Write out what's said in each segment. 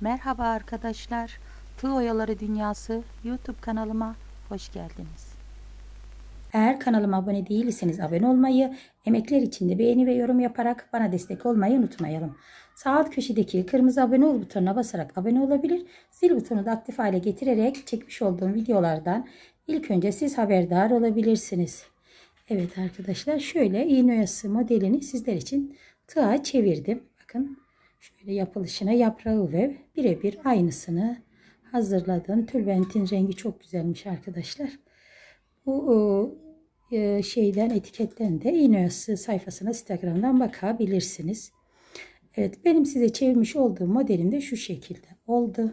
Merhaba arkadaşlar. Tığ Oyaları Dünyası YouTube kanalıma hoş geldiniz. Eğer kanalıma abone değilseniz abone olmayı, emekler için de beğeni ve yorum yaparak bana destek olmayı unutmayalım. Sağ alt köşedeki kırmızı abone ol butonuna basarak abone olabilir, zil butonu da aktif hale getirerek çekmiş olduğum videolardan ilk önce siz haberdar olabilirsiniz. Evet arkadaşlar şöyle iğne oyası modelini sizler için tığa çevirdim. Bakın şöyle yapılışına yaprağı ve birebir aynısını hazırladım. Tülbentin rengi çok güzelmiş arkadaşlar. Bu e, şeyden etiketten de oyası sayfasına Instagram'dan bakabilirsiniz. Evet benim size çevirmiş olduğum modelim de şu şekilde oldu.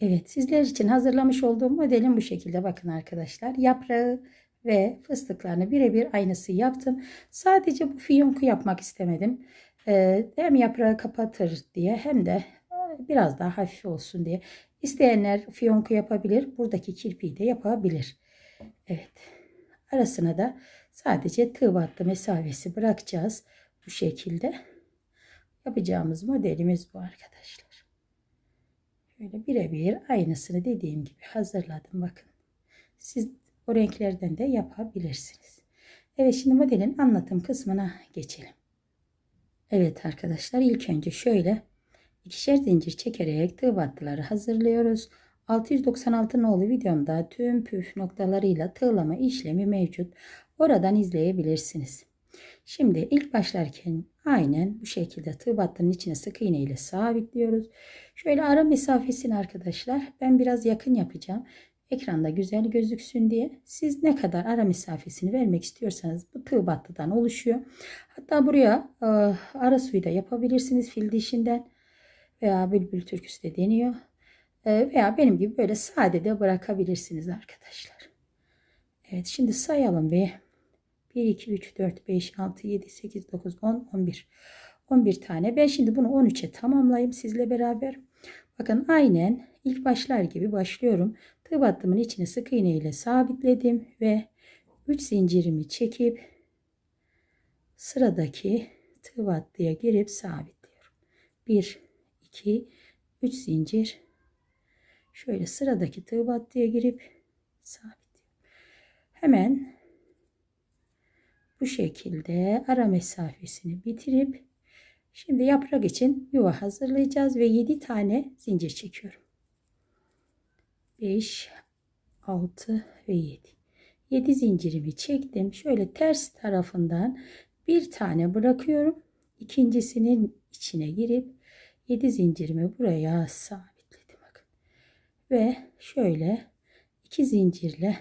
Evet sizler için hazırlamış olduğum modelim bu şekilde bakın arkadaşlar. Yaprağı ve fıstıklarını birebir aynısı yaptım. Sadece bu fiyonku yapmak istemedim. Ee, hem yaprağı kapatır diye hem de biraz daha hafif olsun diye. İsteyenler fiyonku yapabilir. Buradaki kirpiği de yapabilir. Evet. Arasına da sadece tığ battı mesafesi bırakacağız. Bu şekilde. Yapacağımız modelimiz bu arkadaşlar. Şöyle birebir aynısını dediğim gibi hazırladım. Bakın. Siz o renklerden de yapabilirsiniz. Evet şimdi modelin anlatım kısmına geçelim. Evet arkadaşlar ilk önce şöyle ikişer zincir çekerek tığ battıları hazırlıyoruz. 696 nolu videomda tüm püf noktalarıyla tığlama işlemi mevcut. Oradan izleyebilirsiniz. Şimdi ilk başlarken aynen bu şekilde tığ battının içine sık iğne ile sabitliyoruz. Şöyle ara mesafesini arkadaşlar ben biraz yakın yapacağım. Ekranda güzel gözüksün diye siz ne kadar ara mesafesini vermek istiyorsanız bu tığ battıdan oluşuyor. Hatta buraya e, ara suyu da yapabilirsiniz fil dişinden veya bülbül türküsü de deniyor. E, veya benim gibi böyle sade de bırakabilirsiniz arkadaşlar. Evet şimdi sayalım bir. 1, 2, 3, 4, 5, 6, 7, 8, 9, 10, 11. 11 tane. Ben şimdi bunu 13'e tamamlayayım sizle beraber. Bakın aynen ilk başlar gibi başlıyorum. Tığ battımın içine sık iğne ile sabitledim ve 3 zincirimi çekip sıradaki tığ battıya girip sabitliyorum. 1 2 3 zincir şöyle sıradaki tığ battıya girip sabitliyorum. Hemen bu şekilde ara mesafesini bitirip şimdi yaprak için yuva hazırlayacağız ve 7 tane zincir çekiyorum. 5 6 ve 7 7 zincirimi çektim. Şöyle ters tarafından bir tane bırakıyorum. İkincisinin içine girip 7 zincirimi buraya sabitledim bakın. Ve şöyle iki zincirle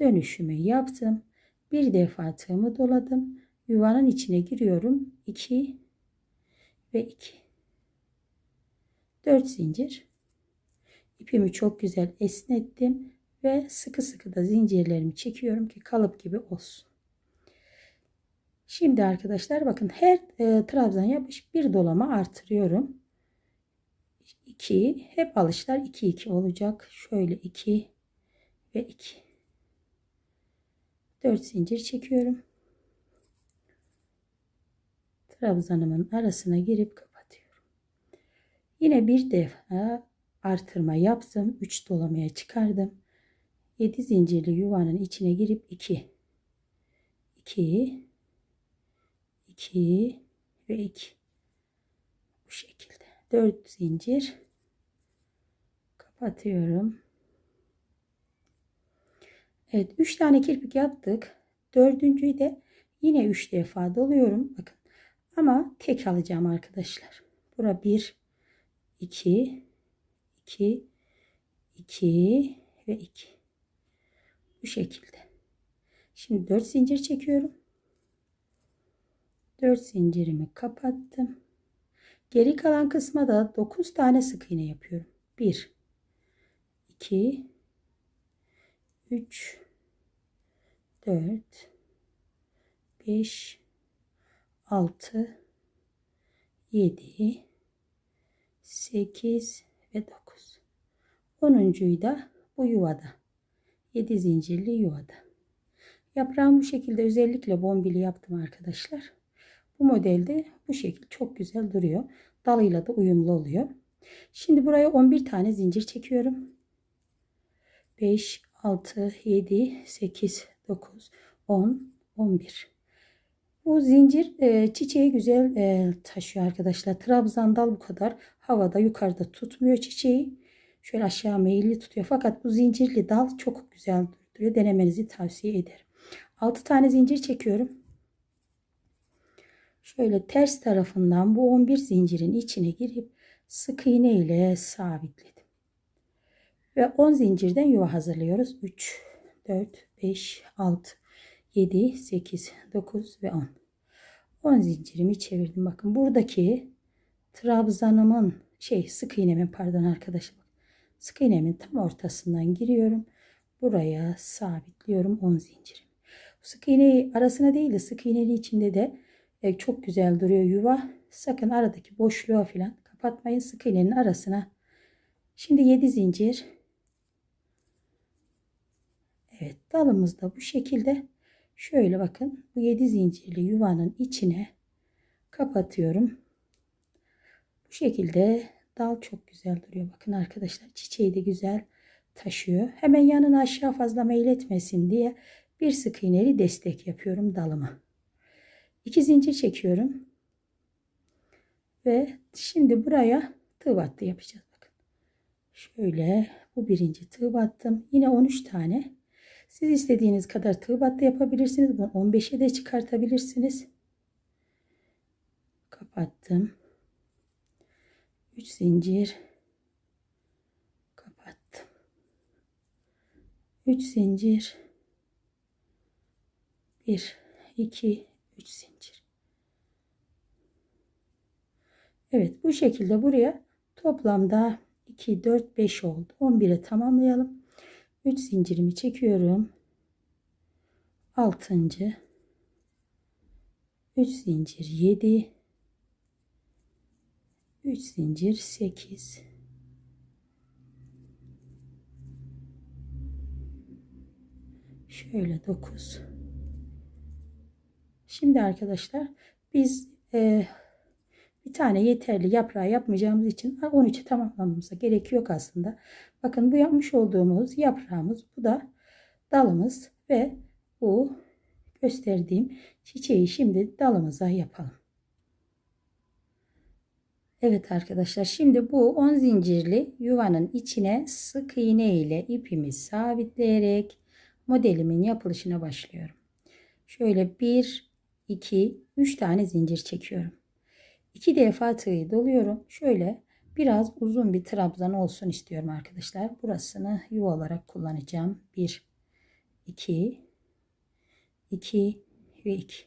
dönüşümü yaptım. Bir defa tığımı doladım. Yuvanın içine giriyorum. 2 ve 2 4 zincir İpimi çok güzel esnettim ve sıkı sıkı da zincirlerimi çekiyorum ki kalıp gibi olsun. Şimdi arkadaşlar bakın her e, trabzan yapmış bir dolama artırıyorum. 2 hep alışlar 2 2 olacak. Şöyle 2 ve 2. 4 zincir çekiyorum. Trabzanımın arasına girip kapatıyorum. Yine bir defa artırma yaptım. 3 dolamaya çıkardım. 7 zincirli yuvanın içine girip 2 2 2 ve 2 bu şekilde 4 zincir kapatıyorum. Evet 3 tane kirpik yaptık. Dördüncüyü de yine 3 defa doluyorum. Bakın ama tek alacağım arkadaşlar. Bura 1 2 2 2 ve 2 bu şekilde. Şimdi 4 zincir çekiyorum. 4 zincirimi kapattım. Geri kalan kısma da 9 tane sık iğne yapıyorum. 1 2 3 4 5 6 7 8 ve 9. 10'uncuyu da bu yuvada. 7 zincirli yuvada. Yaprağımı bu şekilde özellikle bombili yaptım arkadaşlar. Bu modelde bu şekil çok güzel duruyor. Dalıyla da uyumlu oluyor. Şimdi buraya 11 tane zincir çekiyorum. 5, 6, 7, 8, 9, 10, 11. Bu zincir e, çiçeği güzel e, taşıyor arkadaşlar. Trabzan dal bu kadar havada yukarıda tutmuyor çiçeği. Şöyle aşağı meyilli tutuyor. Fakat bu zincirli dal çok güzel duruyor. Denemenizi tavsiye ederim. 6 tane zincir çekiyorum. Şöyle ters tarafından bu 11 zincirin içine girip sık iğne ile sabitledim. Ve 10 zincirden yuva hazırlıyoruz. 3, 4, 5, 6, 7, 8, 9 ve 10. 10 zincirimi çevirdim. Bakın buradaki trabzanımın şey sık iğnemin pardon arkadaşlar. Sık iğnemin tam ortasından giriyorum. Buraya sabitliyorum 10 zincirim. Sık iğneyi arasına değil de sık iğnenin içinde de e, çok güzel duruyor yuva. Sakın aradaki boşluğa falan kapatmayın sık iğnenin arasına. Şimdi 7 zincir. Evet dalımız da bu şekilde. Şöyle bakın bu 7 zincirli yuvanın içine kapatıyorum. Bu şekilde dal çok güzel duruyor. Bakın arkadaşlar çiçeği de güzel taşıyor. Hemen yanına aşağı fazla meyletmesin diye bir sık iğneli destek yapıyorum dalıma. 2 zincir çekiyorum. Ve şimdi buraya tığ battı yapacağız. Bakın. Şöyle bu birinci tığ battım. Yine 13 tane. Siz istediğiniz kadar tığ battı yapabilirsiniz. Bunu 15'e de çıkartabilirsiniz. Kapattım. 3 zincir kapattım. 3 zincir 1 2 3 zincir. Evet bu şekilde buraya toplamda 2 4 5 oldu. 11'e tamamlayalım. 3 zincirimi çekiyorum. 6. 3 zincir 7 3 zincir 8 şöyle 9 şimdi arkadaşlar biz e, bir tane yeterli yaprağı yapmayacağımız için 13'e tamamlamamıza gerek yok aslında bakın bu yapmış olduğumuz yaprağımız bu da dalımız ve bu gösterdiğim çiçeği şimdi dalımıza yapalım Evet arkadaşlar şimdi bu 10 zincirli yuvanın içine sık iğne ile ipimi sabitleyerek modelimin yapılışına başlıyorum. Şöyle 1 2 3 tane zincir çekiyorum. 2 defa tığı doluyorum. Şöyle biraz uzun bir trabzan olsun istiyorum arkadaşlar. Burasını yuva olarak kullanacağım. 1 2 2 ve 2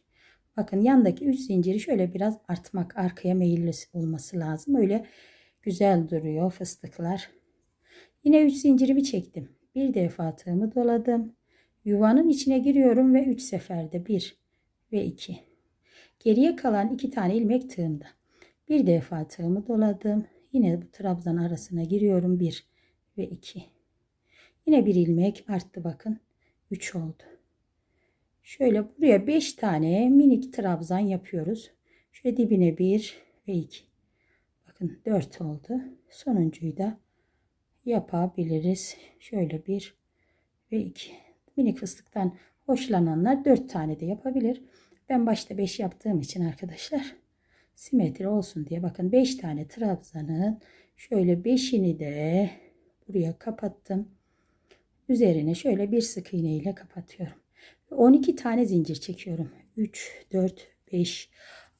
Bakın yandaki 3 zinciri şöyle biraz artmak, arkaya meyilli olması lazım. Öyle güzel duruyor fıstıklar. Yine 3 zincirimi çektim. Bir defa tığımı doladım. Yuvanın içine giriyorum ve 3 seferde 1 ve 2. Geriye kalan 2 tane ilmek tığımda. Bir defa tığımı doladım. Yine bu trabzan arasına giriyorum 1 ve 2. Yine bir ilmek arttı bakın. 3 oldu. Şöyle buraya 5 tane minik trabzan yapıyoruz. Şöyle dibine 1 ve 2. Bakın 4 oldu. Sonuncuyu da yapabiliriz. Şöyle 1 ve 2. Minik fıstıktan hoşlananlar 4 tane de yapabilir. Ben başta 5 yaptığım için arkadaşlar simetri olsun diye bakın 5 tane trabzanın şöyle 5'ini de buraya kapattım. Üzerine şöyle bir sık iğne ile kapatıyorum. 12 tane zincir çekiyorum. 3, 4, 5,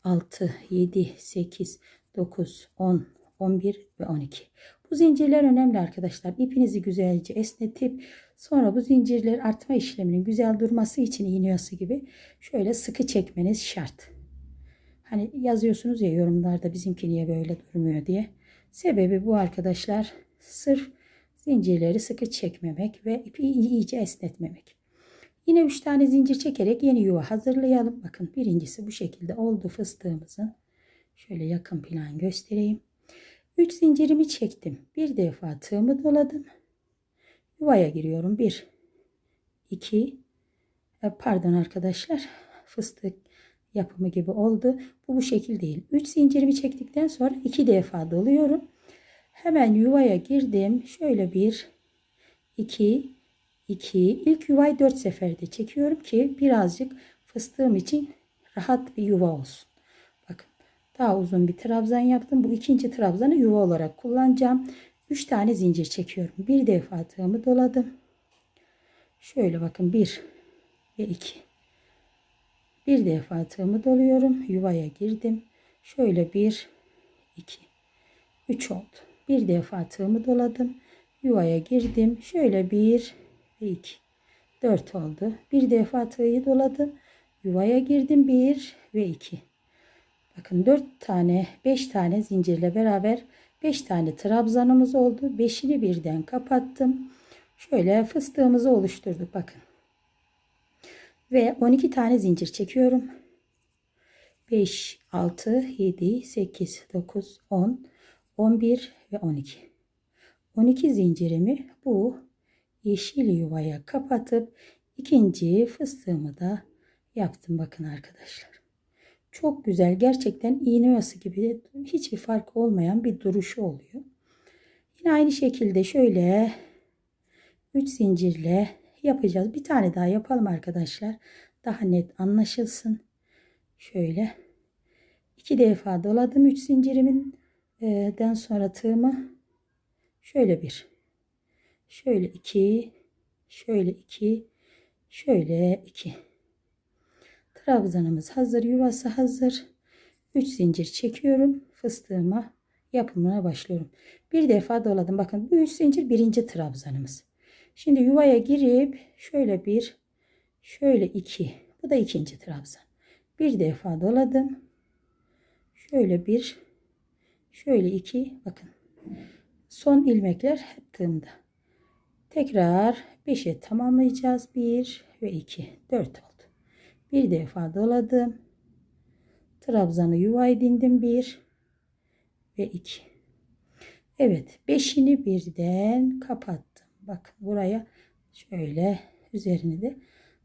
6, 7, 8, 9, 10, 11 ve 12. Bu zincirler önemli arkadaşlar. İpinizi güzelce esnetip sonra bu zincirler artma işleminin güzel durması için iğneyası gibi şöyle sıkı çekmeniz şart. Hani yazıyorsunuz ya yorumlarda bizimki niye böyle durmuyor diye. Sebebi bu arkadaşlar. Sırf zincirleri sıkı çekmemek ve ipi iyice esnetmemek. Yine 3 tane zincir çekerek yeni yuva hazırlayalım. Bakın birincisi bu şekilde oldu fıstığımızın. Şöyle yakın plan göstereyim. 3 zincirimi çektim. Bir defa tığımı doladım. Yuvaya giriyorum. 1 2 e, pardon arkadaşlar. Fıstık yapımı gibi oldu. Bu bu şekil değil. 3 zincirimi çektikten sonra 2 defa doluyorum. Hemen yuvaya girdim. Şöyle bir 2 2 ilk yuvayı 4 seferde çekiyorum ki birazcık fıstığım için rahat bir yuva olsun. Bakın daha uzun bir trabzan yaptım. Bu ikinci trabzanı yuva olarak kullanacağım. 3 tane zincir çekiyorum. Bir defa tığımı doladım. Şöyle bakın 1 ve 2. Bir defa tığımı doluyorum. Yuvaya girdim. Şöyle 1 2 3 oldu. Bir defa tığımı doladım. Yuvaya girdim. Şöyle 1 ve 2 4 oldu. Bir defa tığı doladım. Yuvaya girdim 1 ve 2. Bakın 4 tane 5 tane zincirle beraber 5 tane trabzanımız oldu. 5'ini birden kapattım. Şöyle fıstığımızı oluşturduk bakın. Ve 12 tane zincir çekiyorum. 5, 6, 7, 8, 9, 10, 11 ve 12. 12 zincirimi bu yeşil yuvaya kapatıp ikinci fıstığımı da yaptım bakın arkadaşlar. Çok güzel gerçekten iğne oyası gibi hiçbir fark olmayan bir duruşu oluyor. Yine aynı şekilde şöyle 3 zincirle yapacağız. Bir tane daha yapalım arkadaşlar. Daha net anlaşılsın. Şöyle. İki defa doladım 3 zincirimin e, den sonra tığımı. Şöyle bir. Şöyle iki. Şöyle iki. Şöyle iki. Trabzanımız hazır yuvası hazır. 3 zincir çekiyorum. Fıstığıma yapımına başlıyorum. Bir defa doladım. Bakın bu 3 zincir birinci trabzanımız şimdi yuvaya girip şöyle bir şöyle iki. Bu da ikinci trabzan. Bir defa doladım. Şöyle bir şöyle iki. Bakın son ilmekler hep tığımda. Tekrar 5'e tamamlayacağız. 1 ve 2 4 oldu. Bir defa doladım. Trabzanı yuvaya dindim. 1 ve 2 Evet beşini birden kapattım bakın buraya şöyle üzerini de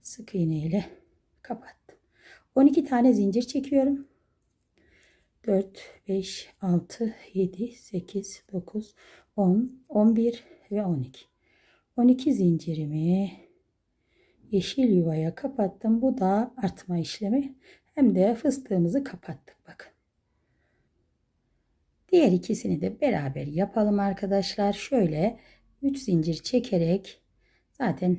sık iğne ile kapattım 12 tane zincir çekiyorum 4, 5, 6, 7, 8, 9, 10, 11 ve 12. 12 zincirimi yeşil yuvaya kapattım. Bu da artma işlemi. Hem de fıstığımızı kapattık. Bakın. Diğer ikisini de beraber yapalım arkadaşlar. Şöyle 3 zincir çekerek zaten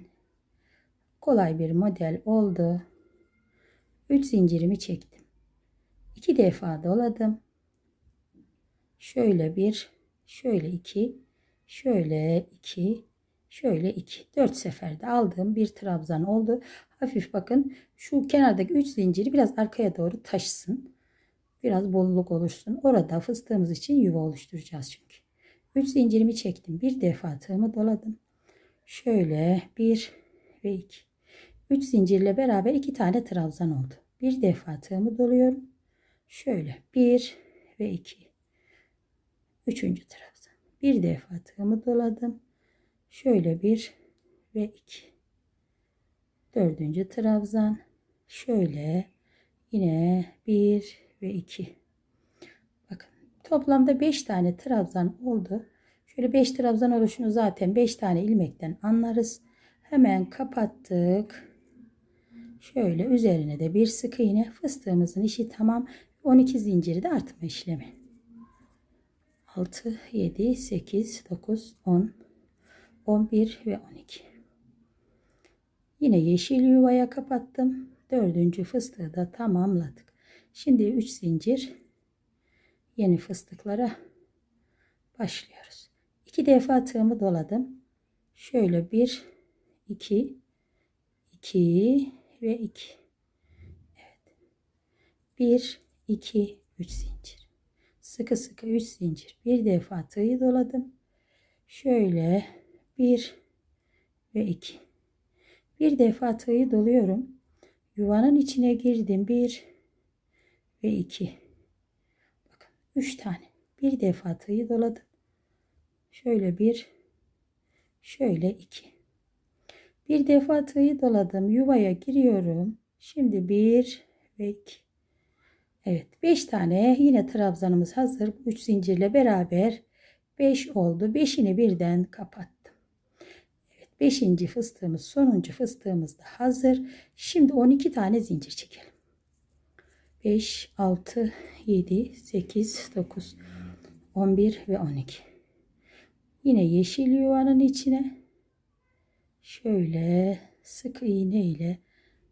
kolay bir model oldu. 3 zincirimi çektim. 2 defa doladım. Şöyle bir, şöyle iki, şöyle iki, şöyle iki. Dört seferde aldığım bir trabzan oldu. Hafif bakın şu kenardaki üç zinciri biraz arkaya doğru taşsın. Biraz bolluk olursun. Orada fıstığımız için yuva oluşturacağız çünkü. 3 zincirimi çektim. Bir defa tığımı doladım. Şöyle 1 ve 2. 3 zincirle beraber 2 tane trabzan oldu. Bir defa tığımı doluyorum. Şöyle 1 ve 2. Üçüncü trabzan. Bir defa tığımı doladım. Şöyle 1 ve 2. Dördüncü trabzan. Şöyle yine 1 ve 2 toplamda beş tane trabzan oldu. Şöyle beş trabzan oluşunu zaten beş tane ilmekten anlarız. Hemen kapattık. Şöyle üzerine de bir sık iğne fıstığımızın işi tamam. 12 zinciri de artma işlemi. 6, 7, 8, 9, 10, 11 ve 12. Yine yeşil yuvaya kapattım. Dördüncü fıstığı da tamamladık. Şimdi 3 zincir yeni fıstıklara başlıyoruz. 2 defa tığımı doladım. Şöyle 1, 2, 2 ve 2. Evet. 1, 2, 3 zincir. Sıkı sıkı 3 zincir. Bir defa tığı doladım. Şöyle 1 ve 2. Bir defa tığı doluyorum. Yuvanın içine girdim. 1 ve 2. Bakın 3 tane. Bir defa tığı doladım. Şöyle 1 şöyle 2. Bir defa tığı doladım. Yuvaya giriyorum. Şimdi 1 ve 2. Evet 5 tane yine trabzanımız hazır. 3 zincirle beraber 5 oldu. 5'ini birden kapattım. Evet 5. fıstığımız sonuncu fıstığımız da hazır. Şimdi 12 tane zincir çekelim. 5, 6, 7, 8, 9, 11 ve 12. Yine yeşil yuvanın içine şöyle sık iğne ile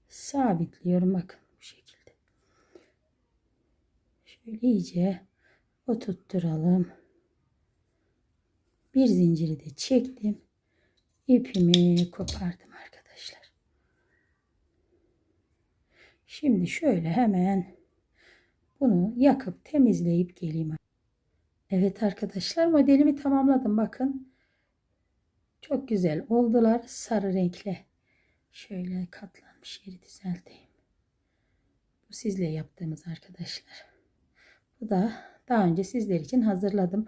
sabitliyorum bakın bu şekilde. Şöyle iyice oturtturalım. Bir zinciri de çektim. İpimi kopardım arkadaşlar. Şimdi şöyle hemen bunu yakıp temizleyip geleyim. Evet arkadaşlar modelimi tamamladım bakın. Çok güzel oldular. Sarı renkle. Şöyle katlanmış yeri düzelteyim. Bu sizle yaptığımız arkadaşlar. Bu da daha önce sizler için hazırladım.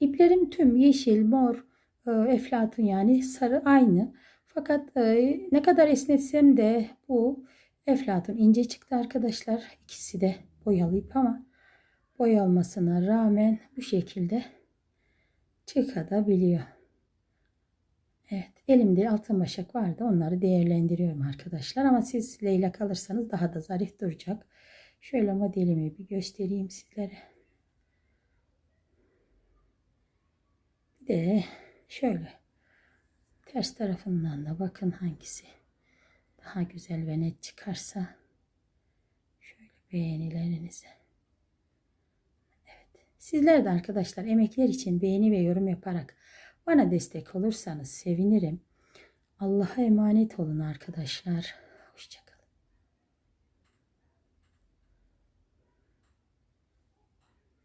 İplerim tüm yeşil, mor, e, eflatun yani sarı aynı. Fakat e, ne kadar esnetsem de bu eflatun ince çıktı arkadaşlar. İkisi de boyalı ip ama boyalmasına rağmen bu şekilde çıkabiliyor. Evet elimde altın başak vardı onları değerlendiriyorum arkadaşlar ama siz Leyla kalırsanız daha da zarif duracak. Şöyle modelimi bir göstereyim sizlere. Bir de şöyle ters tarafından da bakın hangisi daha güzel ve net çıkarsa şöyle beğenilerinize. Evet. Sizler de arkadaşlar emekler için beğeni ve yorum yaparak bana destek olursanız sevinirim. Allah'a emanet olun arkadaşlar. Hoşçakalın.